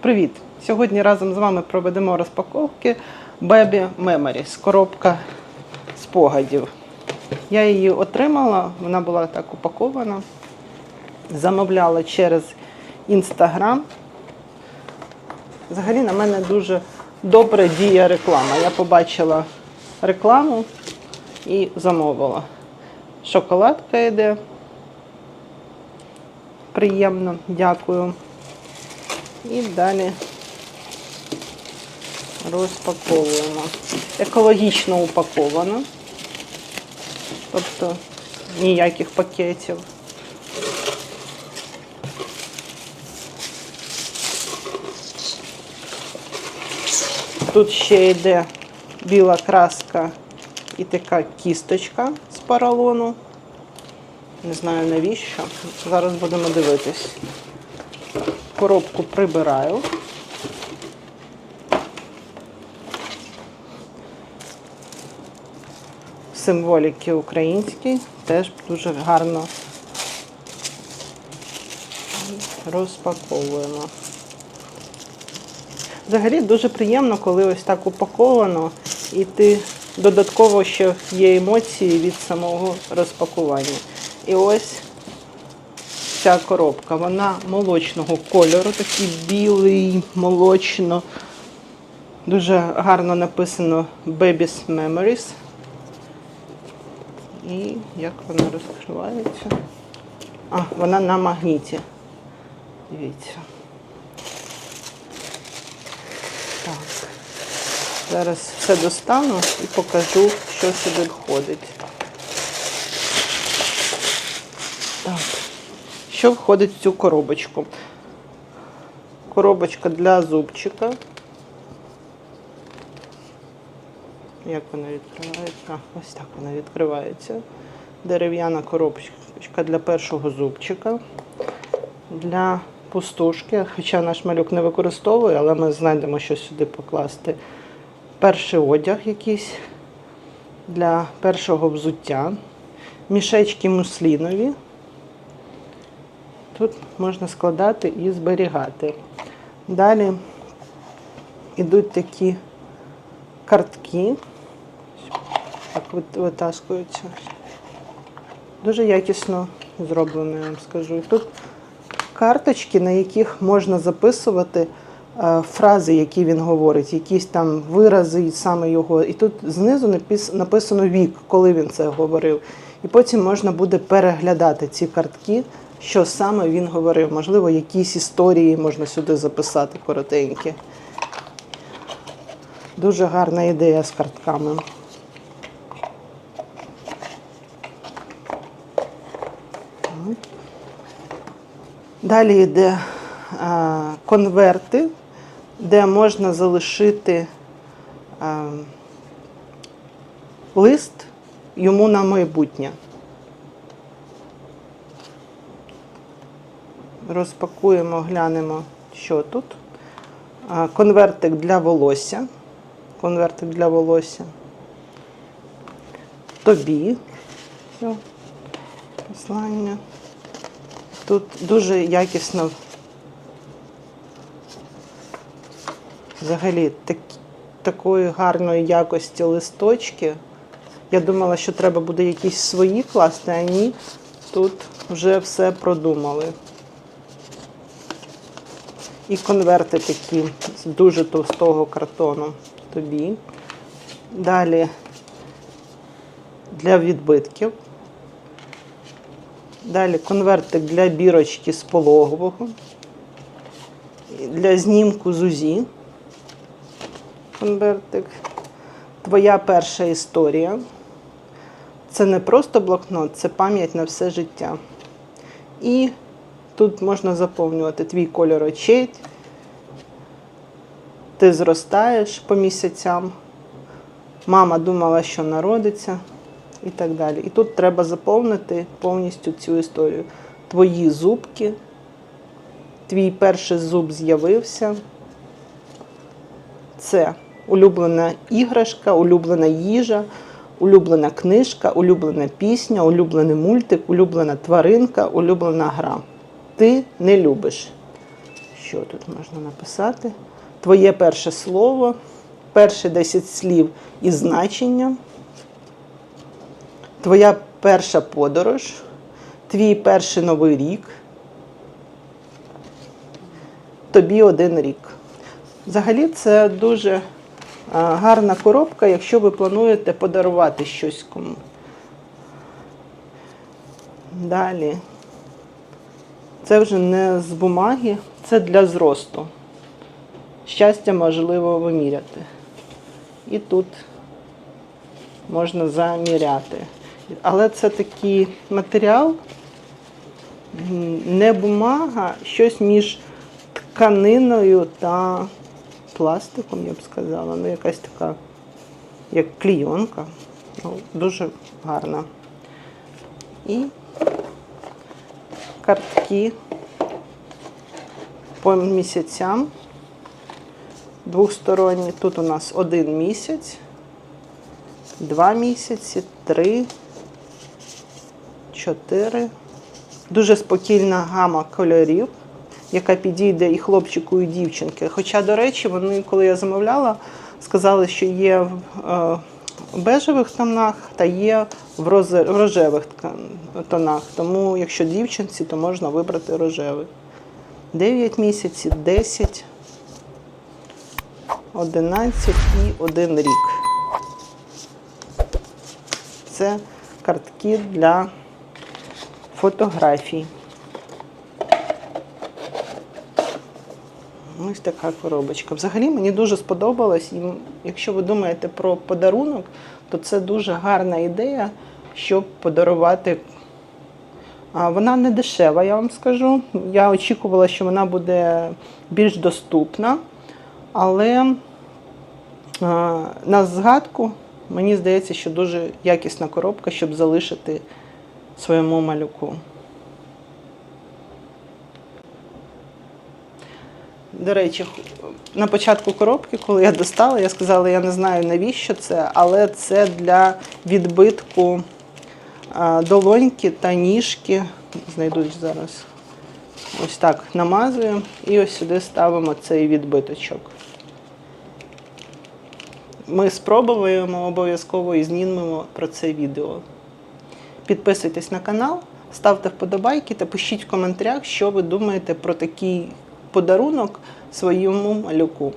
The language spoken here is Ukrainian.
Привіт! Сьогодні разом з вами проведемо розпаковки Baby Memories, коробка спогадів. Я її отримала, вона була так упакована. Замовляла через Instagram. Взагалі на мене дуже добре діє реклама. Я побачила рекламу і замовила. Шоколадка йде. Приємно, дякую. І далі розпаковуємо. Екологічно упаковано. Тобто ніяких пакетів. Тут ще йде біла краска і така кісточка з поролону. Не знаю навіщо. Зараз будемо дивитись. Коробку прибираю. Символіки українські теж дуже гарно розпаковуємо. Взагалі дуже приємно, коли ось так упаковано, і ти додатково ще є емоції від самого розпакування. І ось ця коробка. Вона молочного кольору, такий білий, молочно. Дуже гарно написано Baby's Memories. І як вона розкривається? А, вона на магніті. Дивіться. Так. Зараз все достану і покажу, що сюди входить. Так. Що входить в цю коробочку? Коробочка для зубчика. Як вона відкривається? Ось так вона відкривається. Дерев'яна коробочка для першого зубчика. Для пустушки, хоча наш малюк не використовує, але ми знайдемо, що сюди покласти. Перший одяг якийсь для першого взуття. Мішечки муслінові. Тут можна складати і зберігати. Далі йдуть такі картки, так витаскуються. Дуже якісно зроблено, я вам скажу. І тут карточки, на яких можна записувати е, фрази, які він говорить, якісь там вирази саме його. І тут знизу напис- написано вік, коли він це говорив. І потім можна буде переглядати ці картки, що саме він говорив. Можливо, якісь історії можна сюди записати коротенькі. Дуже гарна ідея з картками. Далі йде конверти, де можна залишити лист йому на майбутнє. Розпакуємо, глянемо, що тут. Конвертик для волосся. Конвертик для волосся. Тобі. Все. Послання. Тут дуже якісно взагалі так, такої гарної якості листочки. Я думала, що треба буде якісь свої класти, а ні. Тут вже все продумали. І конверти такі з дуже товстого картону тобі. Далі для відбитків. Далі конвертик для бірочки з пологового. Для знімку ЗУЗІ. Конвертик. Твоя перша історія. Це не просто блокнот, це пам'ять на все життя. І тут можна заповнювати твій кольор очей. Ти зростаєш по місяцям. Мама думала, що народиться і так далі. І тут треба заповнити повністю цю історію. Твої зубки, твій перший зуб з'явився. Це улюблена іграшка, улюблена їжа, улюблена книжка, улюблена пісня, улюблений мультик, улюблена тваринка, улюблена гра. Ти не любиш. Що тут можна написати? Твоє перше слово, перші 10 слів із значенням, твоя перша подорож, твій перший новий рік, тобі один рік. Взагалі, це дуже гарна коробка, якщо ви плануєте подарувати щось кому. Далі. Це вже не з бумаги, це для зросту. Щастя можливо виміряти. І тут можна заміряти. Але це такий матеріал, не бумага, щось між тканиною та пластиком, я б сказала. Ну, якась така, як клійонка. Ну, дуже гарна. І картки по місяцям. Двохсторонні. Тут у нас один місяць, два місяці, три, чотири. Дуже спокійна гама кольорів, яка підійде і хлопчику, і дівчинки. Хоча, до речі, вони, коли я замовляла, сказали, що є в е, бежевих тонах та є в рожевих тонах. Тому, якщо дівчинці, то можна вибрати рожевий. 9 місяців, 10, 11 і 1 рік. Це картки для фотографій. Ось така коробочка. Взагалі мені дуже сподобалось. І якщо ви думаєте про подарунок, то це дуже гарна ідея, щоб подарувати. Вона не дешева, я вам скажу. Я очікувала, що вона буде більш доступна, але на згадку мені здається, що дуже якісна коробка, щоб залишити своєму малюку. До речі, на початку коробки, коли я достала, я сказала, я не знаю навіщо це, але це для відбитку долоньки та ніжки. Знайдуть зараз. Ось так намазуємо і ось сюди ставимо цей відбиточок. Ми спробуємо обов'язково і знімемо про це відео. Підписуйтесь на канал, ставте вподобайки та пишіть в коментарях, що ви думаєте про такий подарунок своєму малюку.